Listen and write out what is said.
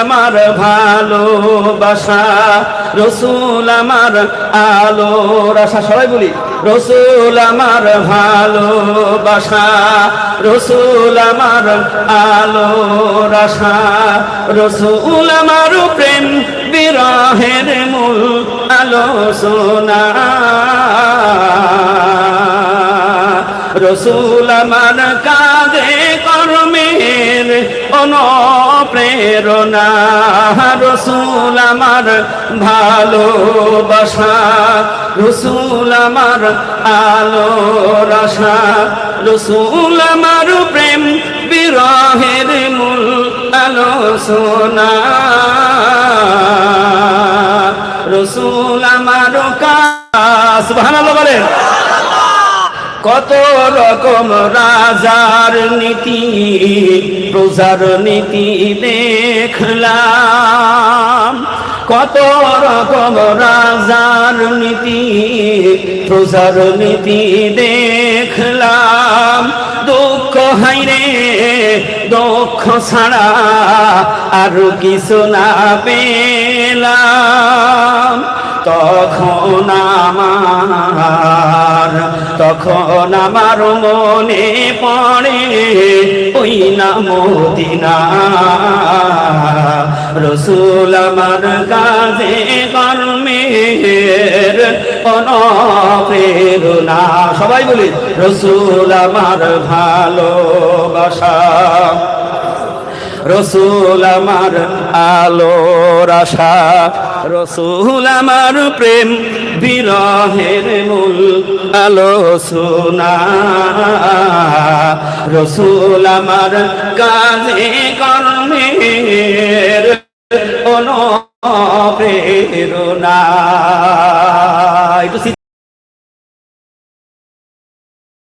আমার ভালোবাসা, রসুল আমার আলোর আশা সবাই বলি, রসুল আমার ভালোবাসা, রসুল আমার আলোর আশা রসুল আমার প্রেম, বিরহের মূল আলোচনা রসুল আমার কাজে কর্মের অনুপ্রেরণা। রসুল আমার ভালোবাসা, রসুল আমার আলো রসা রসুল আমার প্রেম বিরহের মূল আলোচনা। রসুল আমার কাজ ভালো বলেন। কত রকম রাজার নীতি, প্রজার নীতি দেখলাম। কত রকম রাজার নীতি, প্রজার নীতি দেখলাম। দুঃখ হাইরে দুঃখ ছাড়া আর কিছু না পেলাম। তখন আমার তখন আমার মনে পড়ে, ওই না মদিনা। রসুল আমার কাজে কর্মের অনুপ্রেরণা। সবাই বলি, রসুল আমার ভালোবাসা। রসুল আমার আলোর আশা, রসুল আমার প্রেম বিরহের মূল আলোচনা রসুল আমার কাজে কর্মের অনুপ্রেরণা।